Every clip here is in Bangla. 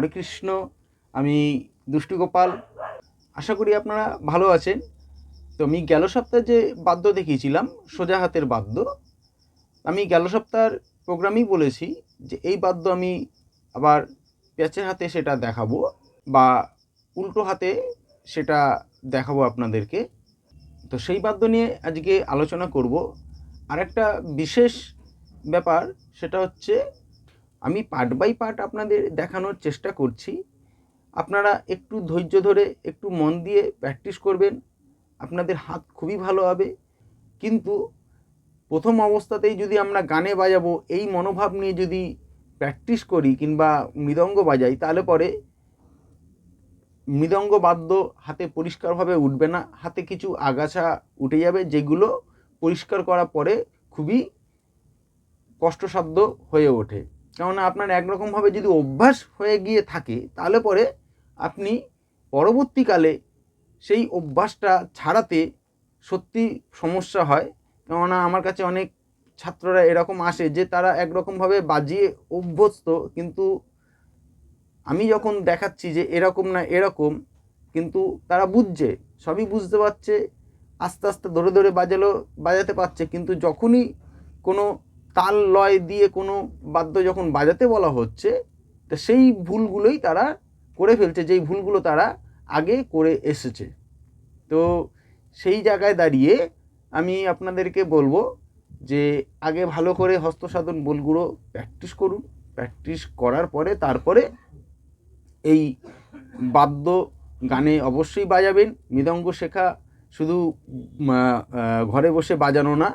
হরে কৃষ্ণ, আমি দুষ্টু গোপাল। আশা করি আপনারা ভালো আছেন। তো আমি গেল সপ্তাহে যে বাদ্য দেখিয়েছিলাম, সোজা হাতের বাদ্য, আমি গেল সপ্তাহের প্রোগ্রামেই বলেছি যে এই বাদ্য আমি আবার প্যাচের হাতে সেটা দেখাবো বা উল্টো হাতে সেটা দেখাবো আপনাদেরকে। তো সেই বাদ্য নিয়ে আজকে আলোচনা করব। আরেকটা বিশেষ ব্যাপার, সেটা হচ্ছে আমি পার্ট বাই পার্ট আপনাদের দেখানোর চেষ্টা করছি। আপনারা একটু ধৈর্য ধরে, একটু মন দিয়ে প্র্যাকটিস করবেন। আপনাদের হাত খুবই ভালো হবে। কিন্তু প্রথম অবস্থাতেই যদি আমরা গানে বাজাবো, এই মনোভাব নিয়ে যদি প্র্যাকটিস করি কিংবা মৃদঙ্গ বাজাই, তাহলে পরে মৃদঙ্গ বাদ্য হাতে পরিষ্কারভাবে উঠবে না। হাতে কিছু আগাছা উঠে যাবে, যেগুলো পরিষ্কার করার পরে খুবই কষ্টসাধ্য হয়ে ওঠে। কেননা আপনার একরকমভাবে যদি অভ্যাস হয়ে গিয়ে থাকে, তাহলে পরে আপনি পরবর্তীকালে সেই অভ্যাসটা ছাড়াতে সত্যি সমস্যা হয়। কেননা আমার কাছে অনেক ছাত্ররা এরকম আসে যে তারা একরকমভাবে বাজিয়ে অভ্যস্ত, কিন্তু আমি যখন দেখাচ্ছি যে এরকম না এরকম, কিন্তু তারা বুঝছে, সবই বুঝতে পারছে, আস্তে আস্তে ধরে ধরে বাজালো, বাজাতে পারছে, কিন্তু যখনই কোনো তাল লয় দিয়ে কোনো বাদ্য যখন বাজাতে বলা হচ্ছে, তো সেই ভুলগুলোই তারা করে ফেলছে, যেই ভুলগুলো তারা আগে করে এসেছে। তো সেই জায়গায় দাঁড়িয়ে আমি আপনাদেরকে বলব যে, আগে ভালো করে হস্তসাধন বলগুলো প্র্যাকটিস করুন। প্র্যাকটিস করার পরে তারপরে এই বাদ্য গানে অবশ্যই বাজাবেন। মৃদঙ্গ শেখা শুধু ঘরে বসে বাজানো না,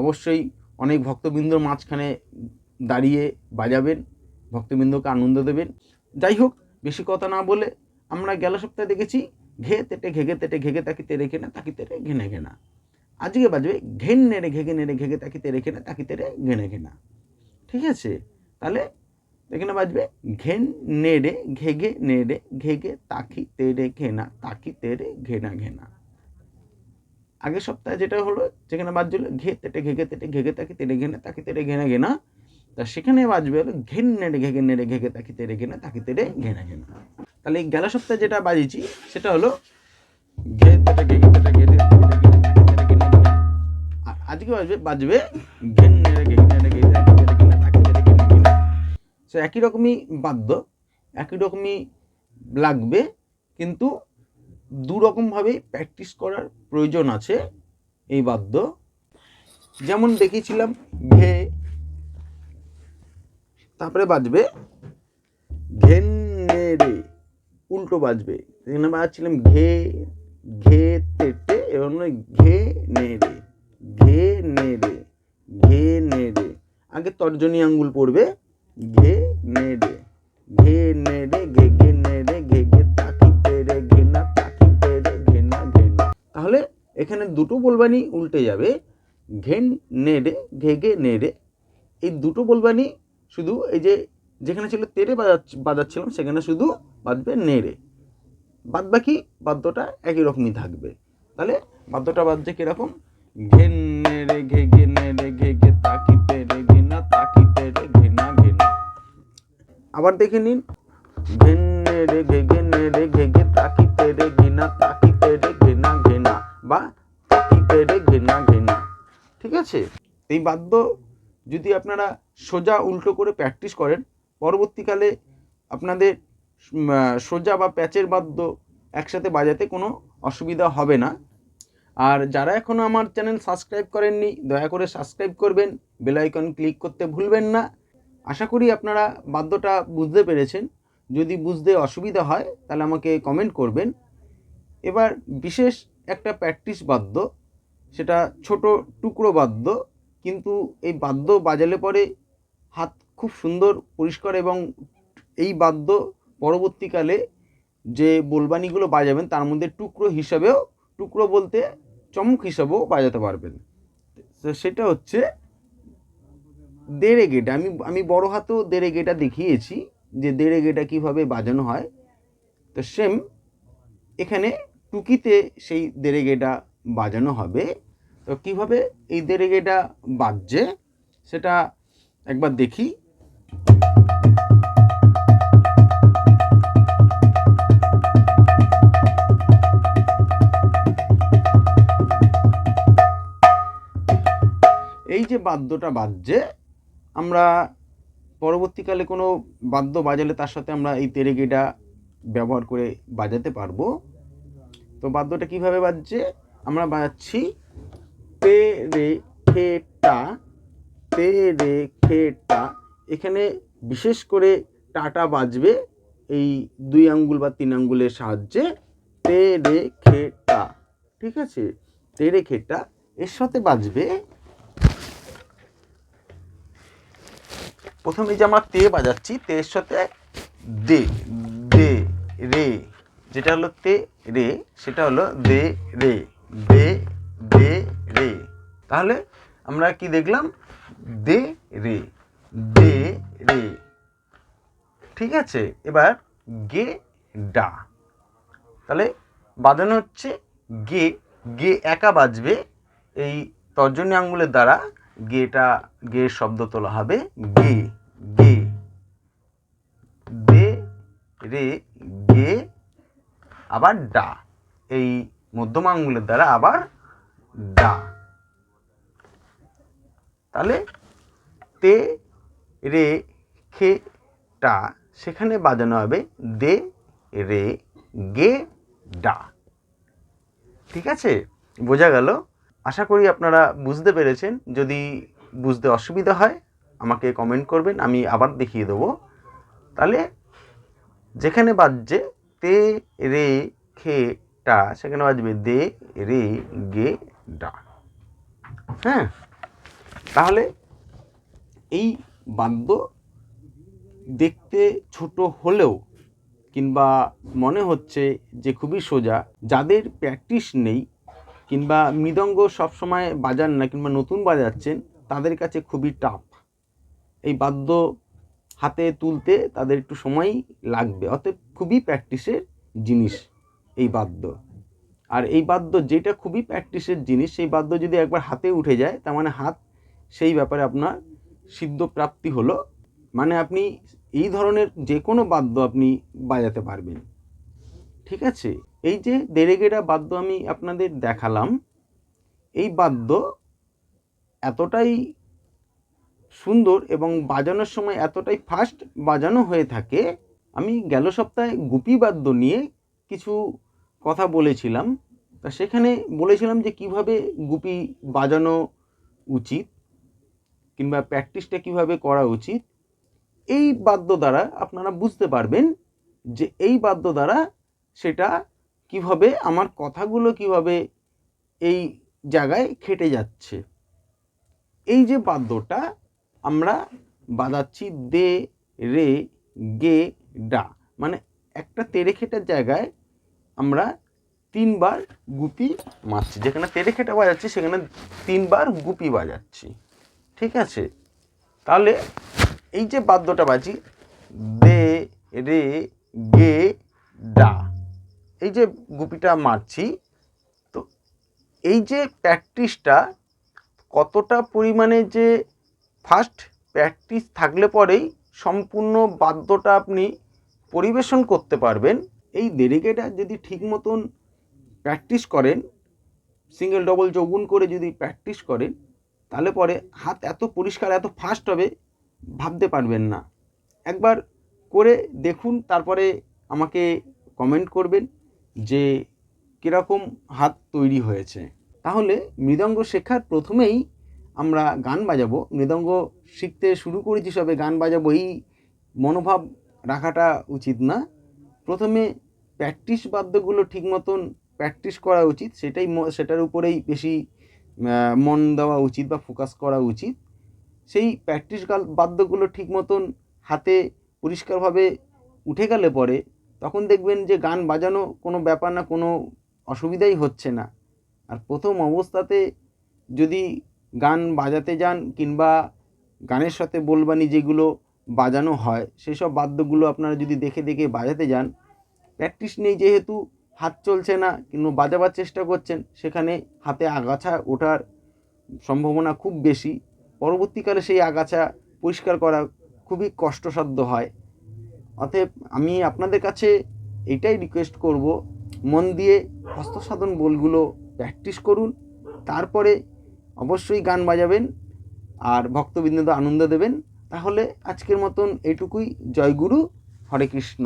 অবশ্যই অনেক ভক্তবৃন্দর মাঝখানে দাঁড়িয়ে বাজাবেন, ভক্তবৃন্দকে আনন্দ দেবেন। যাই হোক, বেশি কথা না বলে আমরা গেল সপ্তাহে দেখেছি, ঘে তেটে ঘেগে তেটে ঘেগে তাকি তেরে ঘেনা তাকি তেরে ঘেনে ঘেনা আজকে বাজবে ঘেন নেড়ে ঘেগে নেড়ে ঘেগে তাকি তেরে ঘেনা তাকি তেরে ঘেনে ঘেনা ঠিক আছে? তাহলে এখানে বাজবে ঘেন নেড়ে ঘেগে নেড়ে ঘেগে তাকি তেরে ঘেনা তাকি তেরে ঘেনা ঘেনা আগের সপ্তাহে যেটা হলো যেখানে বাজছিল ঘে তেটে ঘেগে তেটে ঘেগে তাকি তেরে ঘেনা তাকি তেরে ঘেনা ঘেনা তা সেখানে বাজবে হলো ঘেন নেড়ে ঘেগে নেড়ে ঘেগে তাকি তেরে ঘেনা তাকি তেরে ঘেনা ঘেনা তাহলে এই গেল সপ্তাহে যেটা বাজিয়েছি সেটা হলো ঘে তেটে ঘেগে তেটে ঘে আর আজকে বাজবে বাজবে ঘেন নেড়ে ঘেগে নেড়ে ঘেগে তাকি তেরে ঘেনা তাকি তেরে ঘেনা ঘেনা সো একই রকমই বাদ্য একই রকমই লাগবে কিন্তু দু রকমভাবেই প্র্যাকটিস করার প্রয়োজন আছে এই বাদ্য। যেমন দেখিয়েছিলাম, ঘে, তারপরে বাজবে ঘেন রে, উল্টো বাজবে। এখানে বাজাচ্ছিলাম ঘে ঘে তেটে এবং ঘে নে রে, ঘে নে রে, ঘে নে রে। আগে তর্জনী আঙ্গুল পড়বে, ঘে নে এখানে দুটো বলবানি উল্টে যাবে, ঘেন নে রে ঘে ঘে এই দুটো বলবানি শুধু এই যে যেখানে ছিল বাজাচ্ছ বাজাচ্ছিলাম, সেখানে শুধু বাজবে নেড়ে। বাদ বাকি বাদ্যটা একই রকমই থাকবে। তাহলে বাদ্যটা বাজছে কীরকম? ঘেন নেড়ে ঘে ঘে নেড়ে ঘে ঘে তাকি তেরে ঘেনা তাকি তেরে ঘেনা ঘেনা। আবার দেখে নিন। ঘেন নেড়ে ঘে ঘে আছে, এই বাদ্য যদি আপনারা সোজা উল্টো করে প্র্যাকটিস করেন, পরবর্তীকালে আপনাদের সোজা বা প্যাচের বাদ্য একসাথে বাজাতে কোনো অসুবিধা হবে না। আর যারা এখনও আমার চ্যানেল সাবস্ক্রাইব করেননি, দয়া করে সাবস্ক্রাইব করবেন, বেল আইকন ক্লিক করতে ভুলবেন না। আশা করি আপনারা বাদ্যটা বুঝতে পেরেছেন। যদি বুঝতে অসুবিধা হয়, তাহলে আমাকে কমেন্ট করবেন। এবার বিশেষ একটা প্র্যাকটিস বাদ্য। সেটা ছোট টুকরো বাদ্য, কিন্তু এই বাদ্য বাজালে পরে হাত খুব সুন্দর, পরিষ্কার এবং এই বাদ্য পরবর্তীকালে যে বোলবানিগুলো বাজাবেন, তার মধ্যে টুকরো হিসাবেও, টুকরো বলতে চমক হিসাবেও বাজাতে পারবেন। তো সেটা হচ্ছে দেড়ে গেটা। আমি আমি বড় হাতেও দেড়ে গেটা দেখিয়েছি যে দেড়ে গেটা কীভাবে বাজানো হয়। তো সেম এখানে টুকিতে সেই দেড়ে গেটা বাজানো হবে। তো কীভাবে এই এটা বাজছে সেটা একবার দেখি। এই যে বাদ্যটা বাজছে, আমরা পরবর্তীকালে কোনো বাদ্য বাজালে তার সাথে আমরা এই তেরেগিটা ব্যবহার করে বাজাতে পারব। তো বাদ্যটা কীভাবে বাজছে? আমরা বাজাচ্ছি তে রে খে টা তে রে খে টা এখানে বিশেষ করে টাটা বাজবে এই দুই আঙ্গুল বা তিন আঙ্গুলের সাহায্যে। তে রে খে টা ঠিক আছে? তে রে খে টা এর সাথে বাজবে প্রথমে যে আমরা তে বাজাচ্ছি তে এর সাথে দে দে, রে। যেটা হলো তে, রে, সেটা হলো দে, রে। দে দে, রে। তাহলে আমরা কি দেখলাম? দে, রে। দে, রে। ঠিক আছে? এবার গে, ডা। তাহলে বাজানো হচ্ছে গে। গে একা বাজবে। এই তর্জনী আঙ্গুলের দ্বারা গেটা, গে শব্দ তোলা হবে গে গে। দে, রে, গে, আবার ডা। এই মধ্যম আঙ্গুলের দ্বারা আবার ডা। তাহলে তে, রে, খে, টা, সেখানে বাজানো হবে দে, রে, গে, ডা। ঠিক আছে? বোঝা গেল? আশা করি আপনারা বুঝতে পেরেছেন। যদি বুঝতে অসুবিধা হয়, আমাকে কমেন্ট করবেন, আমি আবার দেখিয়ে দেবো। তাহলে যেখানে বাজছে, তে, রে, খে টা সেখানে বাজবে দে, রে, গে, ডা। হ্যাঁ? তাহলে এই বাদ্য দেখতে ছোট হলেও কিংবা মনে হচ্ছে যে খুবই সোজা, যাদের প্র্যাকটিস নেই কিংবা মৃদঙ্গ সবসময় বাজান না কিংবা নতুন বাজাচ্ছেন, তাদের কাছে খুবই টাফ। এই বাদ্য হাতে তুলতে তাদের একটু সময় লাগবে, অতএব খুবই প্র্যাকটিসের জিনিস। এই বাদ্য। আর এই বাদ্য যেটা খুবই প্র্যাকটিসের জিনিস, সেই বাদ্য যদি একবার হাতে উঠে যায়, তার মানে হাত, সেই ব্যাপারে আপনার সিদ্ধ প্রাপ্তি হলো। মানে আপনি এই ধরনের যে কোনো বাদ্য আপনি বাজাতে পারবেন। ঠিক আছে? এই যে দেরেগেরা বাদ্য আমি আপনাদের দেখালাম, এই বাদ্য এতটাই সুন্দর এবং বাজানোর সময় এতটাই ফাস্ট বাজানো হয়ে থাকে, আমি গেল সপ্তাহে গুপি বাদ্য নিয়ে কিছু কথা বলেছিলাম, তা সেখানে বলেছিলাম যে কীভাবে গুপি বাজানো উচিত কিংবা প্র্যাকটিসটা কীভাবে করা উচিত, এই বাদ্য দ্বারা আপনারা বুঝতে পারবেন যে এই বাদ্য দ্বারা সেটা কীভাবে, আমার কথাগুলো কীভাবে এই জায়গায় খেটে যাচ্ছে। এই যে বাদ্যটা আমরা বাজাচ্ছি দে, রে, গে, ডা মানে একটা তেরে খেটার জায়গায় আমরা তিনবার গুপি মারছি। যেখানে তেরে খেটা বাজাচ্ছি, সেখানে তিনবার গুপি বাজাচ্ছি। ঠিক আছে? তাহলে এই যে বাদ্যটা বাজি, দে, রে, গে, ডা, এই যে গুপিটা মারছি, তো এই যে প্র্যাকটিসটা কতটা পরিমাণে যে ফার্স্ট প্র্যাকটিস থাকলে পরেই সম্পূর্ণ বাদ্যটা আপনি পরিবেশন করতে পারবেন এই দেরিকেটা যদি ঠিক মতন প্র্যাকটিস করেন সিঙ্গেল ডবল চৌগুন করে যদি প্র্যাকটিস করেন, তাহলে পরে হাত এত পরিষ্কার, এত ফাস্ট হবে, ভাবতে পারবেন না। একবার করে দেখুন, তারপরে আমাকে কমেন্ট করবেন যে কীরকম হাত তৈরি হয়েছে। তাহলে মৃদঙ্গ শেখার প্রথমেই আমরা গান বাজাবো। মৃদঙ্গ শিখতে শুরু করেছি সবে, গান বাজাবো, এই মনোভাব রাখাটা উচিত না। প্রথমে প্র্যাকটিস বাদ্যগুলো ঠিক মতন প্র্যাকটিস করা উচিত, সেটাই সেটার উপরেই বেশি মন দেওয়া উচিত বা ফোকাস করা উচিত। সেই প্র্যাকটিস গাল- বাদ্যগুলো ঠিক মতন হাতে পরিষ্কারভাবে উঠে গেলে পরে তখন দেখবেন যে গান বাজানো কোনো ব্যাপার না, কোনো অসুবিধাই হচ্ছে না। আর প্রথম অবস্থাতে যদি গান বাজাতে যান কিংবা গানের সাথে বলবানি যেগুলো বাজানো হয় সেই সব বাদ্যগুলো আপনারা যদি দেখে দেখে বাজাতে যান প্র্যাকটিস নেই যেহেতু, হাত চলছে না, কিন্তু বাজাবার চেষ্টা করছেন, সেখানে হাতে আগাছা ওঠার সম্ভাবনা খুব বেশি। পরবর্তীকালে সেই আগাছা পরিষ্কার করা খুবই কষ্টসাধ্য হয়। অতএব আমি আপনাদের কাছে এইটাই রিকোয়েস্ট করব, মন দিয়ে হস্তসাধন বলগুলো প্র্যাকটিস করুন, তারপরে অবশ্যই গান বাজাবেন, আর ভক্তবৃন্দ আনন্দ দেবেন। তাহলে আজকের মতন এটুকুই। জয়গুরু, হরে কৃষ্ণ।